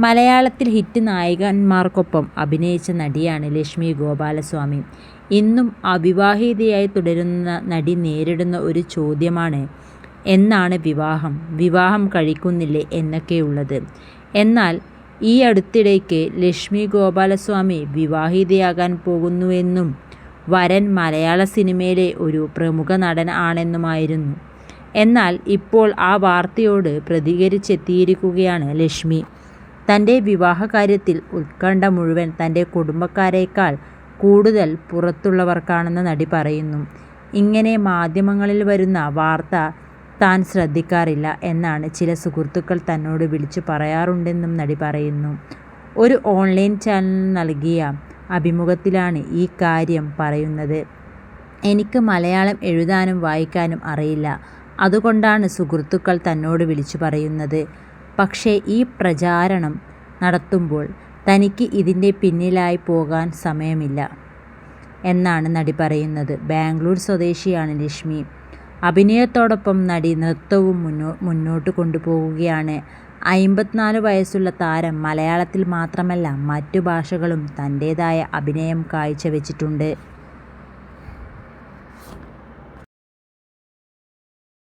മലയാളത്തിൽ ഹിറ്റ് നായകന്മാർക്കൊപ്പം അഭിനയിച്ച നടിയാണ് ലക്ഷ്മി ഗോപാലസ്വാമി. ഇന്നും അവിവാഹിതയായി തുടരുന്ന നടി നേരിടുന്ന ഒരു ചോദ്യമാണ് എന്നാണ് വിവാഹം, വിവാഹം കഴിക്കുന്നില്ലേ എന്നൊക്കെയുള്ളത്. എന്നാൽ ഈ ഈയടുത്തിടയ്ക്ക് ലക്ഷ്മി ഗോപാലസ്വാമി വിവാഹിതയാകാൻ പോകുന്നുവെന്നും വരൻ മലയാള സിനിമയിലെ ഒരു പ്രമുഖ നടൻ ആണെന്നുമായിരുന്നു. എന്നാൽ ഇപ്പോൾ ആ വാർത്തയോട് പ്രതികരിച്ചെത്തിയിരിക്കുകയാണ് ലക്ഷ്മി. തന്റെ വിവാഹകാര്യത്തിൽ ഉത്കണ്ഠ മുഴുവൻ തന്റെ കുടുംബക്കാരേക്കാൾ കൂടുതൽ പുറത്തുള്ളവർക്കാണെന്ന് നടി പറയുന്നു. ഇങ്ങനെ മാധ്യമങ്ങളിൽ വരുന്ന വാർത്ത താൻ ശ്രദ്ധിക്കാറില്ല എന്നാണ് ചില സുഹൃത്തുക്കൾ തന്നോട് വിളിച്ചു പറയാറുണ്ടെന്നും നടി പറയുന്നു. ഒരു ഓൺലൈൻ ചാനലിന് നൽകിയ അഭിമുഖത്തിലാണ് ഈ കാര്യം പറയുന്നത്. എനിക്ക് മലയാളം എഴുതാനും വായിക്കാനും അറിയില്ല. അതുകൊണ്ടാണ് സുഹൃത്തുക്കൾ തന്നോട് വിളിച്ചു പറയുന്നത്. പക്ഷേ ഈ പ്രചാരണം നടത്തുമ്പോൾ തനിക്ക് ഇതിന്റെ പിന്നിലായി പോകാൻ സമയമില്ല എന്നാണ് നടി പറയുന്നത്. ബാംഗ്ലൂർ സ്വദേശിയാണ് ലക്ഷ്മി. അഭിനയത്തോടൊപ്പം നടി നൃത്തവും മുന്നോ മുന്നോട്ട് കൊണ്ടുപോകുകയാണ്. അമ്പത്തിനാല് വയസ്സുള്ള താരം മലയാളത്തിൽ മാത്രമല്ല മറ്റു ഭാഷകളും തന്റേതായ അഭിനയം കാഴ്ചവെച്ചിട്ടുണ്ട്.